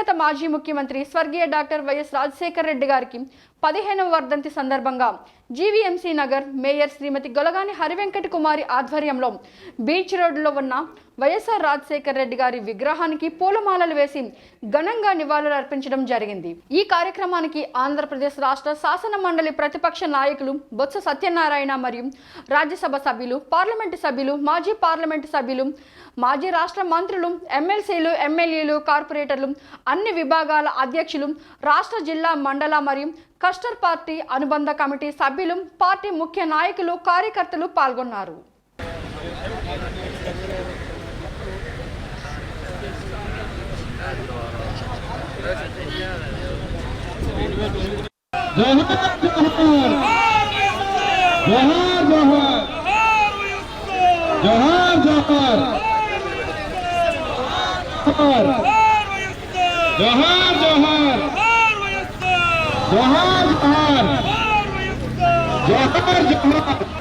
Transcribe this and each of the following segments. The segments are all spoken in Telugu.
దివంగత మాజీ ముఖ్యమంత్రి స్వర్గీయ డాక్టర్ వైఎస్ రాజశేఖర రెడ్డి గారికి పదిహేనవ వర్ధంతి సందర్భంగా జీవీఎంసీ నగర్ మేయర్ శ్రీమతి గొలగాని హరివెంకట కుమారి ఆధ్వర్యంలో బీచ్ రోడ్డులో ఉన్న వైఎస్ఆర్ రాజశేఖర రెడ్డి గారి విగ్రహానికి పూలమాలలు వేసి ఘనంగా నివాళులు అర్పించడం జరిగింది. ఈ కార్యక్రమానికి ఆంధ్రప్రదేశ్ రాష్ట్ర శాసన మండలి ప్రతిపక్ష నాయకులు బొత్స సత్యనారాయణ మరియు రాజ్యసభ సభ్యులు పార్లమెంటు సభ్యులు మాజీ పార్లమెంటు సభ్యులు మాజీ రాష్ట్ర మంత్రులు ఎమ్మెల్సీలు ఎమ్మెల్యేలు కార్పొరేటర్లు అన్ని విభాగాల అధ్యక్షులు రాష్ట్ర జిల్లా మండల మరియు కస్టర్ పార్టీ అనుబంధ కమిటీ సభ్యులు పార్టీ ముఖ్య నాయకులు కార్యకర్తలు పాల్గొన్నారు జోహార్ జోహార్ जोहर जोहर जोहर जोहर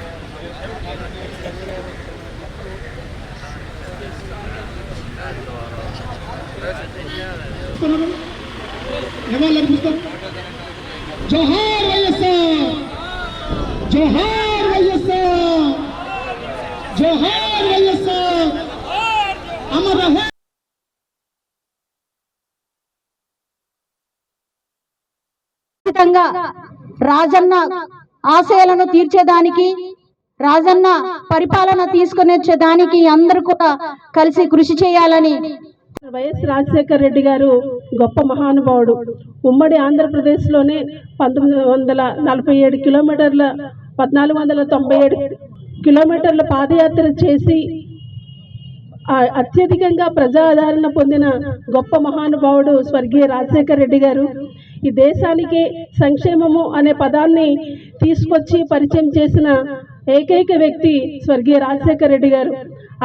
जोहार वैसा जोहार वैसा जोहार वैसा अमर रहे। ఖచ్చితంగా రాజన్న ఆశయాలను తీర్చేదానికి రాజన్న పరిపాలన తీసుకుని వచ్చేదానికి అందరూ కూడా కలిసి కృషి చేయాలని వైఎస్ రాజశేఖర్ రెడ్డి గారు గొప్ప మహానుభావుడు. ఉమ్మడి ఆంధ్రప్రదేశ్లోనే పంతొమ్మిది వందల నలభై ఏడు కిలోమీటర్ల పద్నాలుగు వందల తొంభై ఏడు కిలోమీటర్ల పాదయాత్ర చేసి అత్యధికంగా ప్రజాదరణ పొందిన గొప్ప మహానుభావుడు స్వర్గీయ రాజశేఖర్ రెడ్డి గారు. ఈ దేశానికి సంక్షేమము అనే పదాన్ని తీసుకొచ్చి పరిచయం చేసిన ఏకైక వ్యక్తి స్వర్గీయ రాజశేఖర్ రెడ్డి గారు.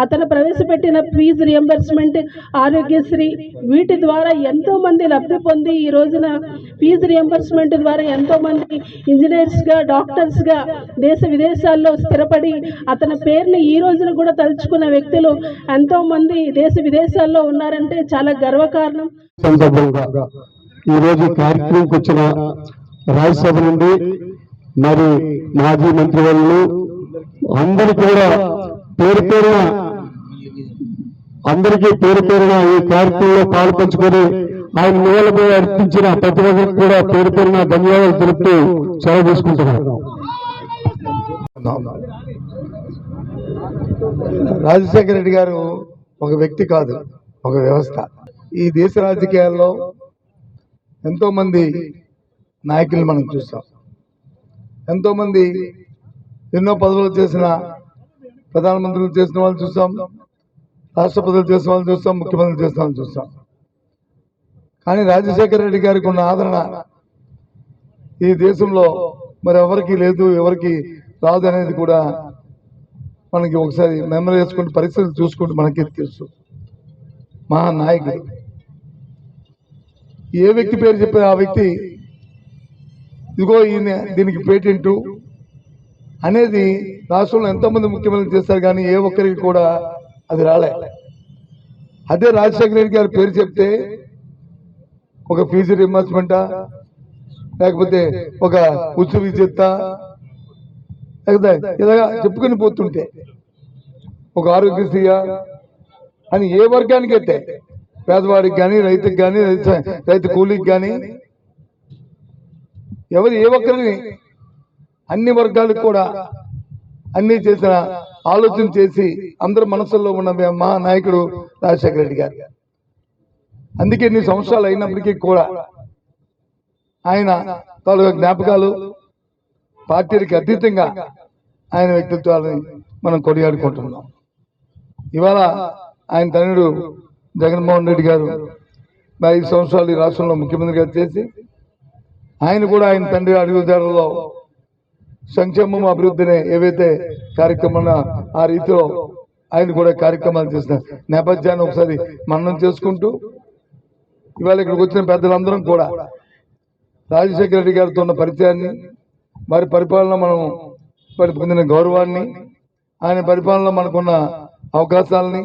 అతను ప్రవేశపెట్టిన ఫీజు రియంబర్స్మెంట్ ఆరోగ్యశ్రీ వీటి ద్వారా ఎంతోమంది లబ్ధి పొంది ఈ రోజున ఫీజు రియంబర్స్మెంట్ ద్వారా ఎంతోమంది ఇంజనీర్స్గా డాక్టర్స్గా దేశ విదేశాల్లో స్థిరపడి అతని పేరుని ఈ రోజున కూడా తలుచుకున్న వ్యక్తులు ఎంతోమంది దేశ విదేశాల్లో ఉన్నారంటే చాలా గర్వకారణం. సందర్భంగా ఈరోజు కార్యక్రమంకి వచ్చిన రాజ్యసభ నుండి మరి మాజీ మంత్రివర్యులు అందరూ కూడా పేరు పేరున అందరికీ పేరు పేరున ఈ కార్యక్రమంలో పాల్పంచుకొని ఆయన నివాళులు అర్పించిన ప్రతి ఒక్కరికి కూడా పేరు పేరున ధన్యవాదాలు తెలుపుతూ సెలవు తీసుకుంటున్నాను రాజశేఖర రెడ్డి గారు ఒక వ్యక్తి కాదు ఒక వ్యవస్థ. ఈ దేశ రాజకీయాల్లో ఎంతోమంది నాయకులు మనం చూస్తాం ఎంతోమంది ఎన్నో పదవులు చేసిన ప్రధానమంత్రులు చేసిన వాళ్ళు చూస్తాం రాష్ట్రపతులు చేసిన వాళ్ళు చూస్తాం ముఖ్యమంత్రులు చేసిన వాళ్ళు చూస్తాం కానీ రాజశేఖర రెడ్డి గారికి ఉన్న ఆదరణ ఈ దేశంలో మరి ఎవరికి లేదు ఎవరికి రాదు అనేది కూడా మనకి ఒకసారి మెమరీ చేసుకుంటూ పరిస్థితులు చూసుకుంటూ మనకి తెలుసు. మహానాయకుడు ఏ వ్యక్తి పేరు చెప్పారు ఆ వ్యక్తి ఇదిగో ఈయన దీనికి పేటెంట్ అనేది రాష్ట్రంలో ఎంతోమంది ముఖ్యమంత్రులు చేస్తారు కానీ ఏ ఒక్కరికి కూడా అది రాలే. అదే రాజశేఖర రెడ్డి గారి పేరు చెప్తే ఒక ఫీజు రింబర్స్మెంటా లేకపోతే ఒక ఉచ్చు విద్యుత్త లేకపోతే ఇలాగా చెప్పుకొని పోతుంటే ఒక ఆరోగ్యశ్రీయా? అని ఏ వర్గానికి అయితే పేదవాడికి కానీ రైతుకి కానీ రైతు రైతు కూలీకి కానీ ఎవరు ఏ ఒక్కరిని అన్ని వర్గాలకు కూడా అన్ని చేసిన ఆలోచన చేసి అందరి మనసుల్లో ఉన్న మా నాయకుడు రాజశేఖర రెడ్డి గారు. అందుకే ఎన్ని సంవత్సరాలు అయినప్పటికీ కూడా ఆయన తాలూకా జ్ఞాపకాలు పార్టీలకు అతీతంగా ఆయన వ్యక్తిత్వాలని మనం కొనియాడుకుంటున్నాం. ఇవాళ ఆయన తనయుడు జగన్మోహన్ రెడ్డి గారు మరి ఐదు సంవత్సరాలు ఈ రాష్ట్రంలో ముఖ్యమంత్రిగా చేసి ఆయన కూడా ఆయన తండ్రి అడుగుదారులో సంక్షేమం అభివృద్ధిని ఏవైతే కార్యక్రమం ఆ రీతిలో ఆయన కూడా కార్యక్రమాలు చేసిన నేపథ్యాన్ని ఒకసారి మన్నం చేసుకుంటూ ఇవాళ ఇక్కడికి వచ్చిన పెద్దలందరం కూడా రాజశేఖర రెడ్డి గారితో ఉన్న పరిచయాన్ని వారి పరిపాలన మనం వారి పొందిన గౌరవాన్ని ఆయన పరిపాలన మనకున్న అవకాశాలని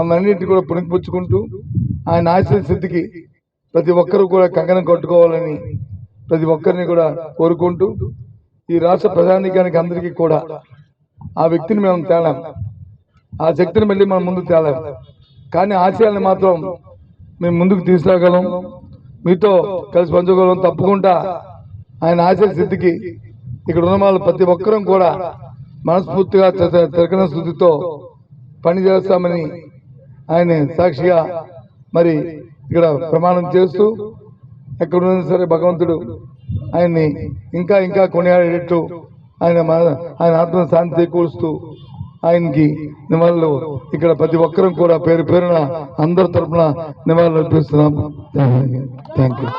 అవన్నింటి కూడా పుణికిపుచ్చుకుంటూ ఆయన ఆశయ స్థితికి ప్రతి ఒక్కరూ కూడా కంకణం కట్టుకోవాలని ప్రతి ఒక్కరిని కూడా కోరుకుంటూ ఈ రాష్ట్ర ప్రజానీకానికి అందరికీ కూడా ఆ వ్యక్తిని మేము తేలాం. ఆ శక్తిని మళ్ళీ మనం ముందుకు తేలాం. కానీ ఆశయాలను మాత్రం మేము ముందుకు తీసుకురాగలం. మీతో కలిసి పంచుకోగలం. తప్పకుండా ఆయన ఆశయ సిద్ధికి ఇక్కడ ఉన్న వాళ్ళు ప్రతి ఒక్కరూ కూడా మనస్ఫూర్తిగా తిరగన శృతితో పని చేస్తామని ఆయన సాక్షిగా మరి ఇక్కడ ప్రమాణం చేస్తూ ఎక్కడున్నా సరే భగవంతుడు ఆయన్ని ఇంకా ఇంకా కొనియాడేటట్టు ఆయన ఆయన ఆత్మ శాంతి చేకూరుస్తూ ఆయనకి నివాళులు ఇక్కడ ప్రతి ఒక్కరూ కూడా పేరు పేరున అందరి తరపున నివాళులు అర్పిస్తున్నాం. Thank you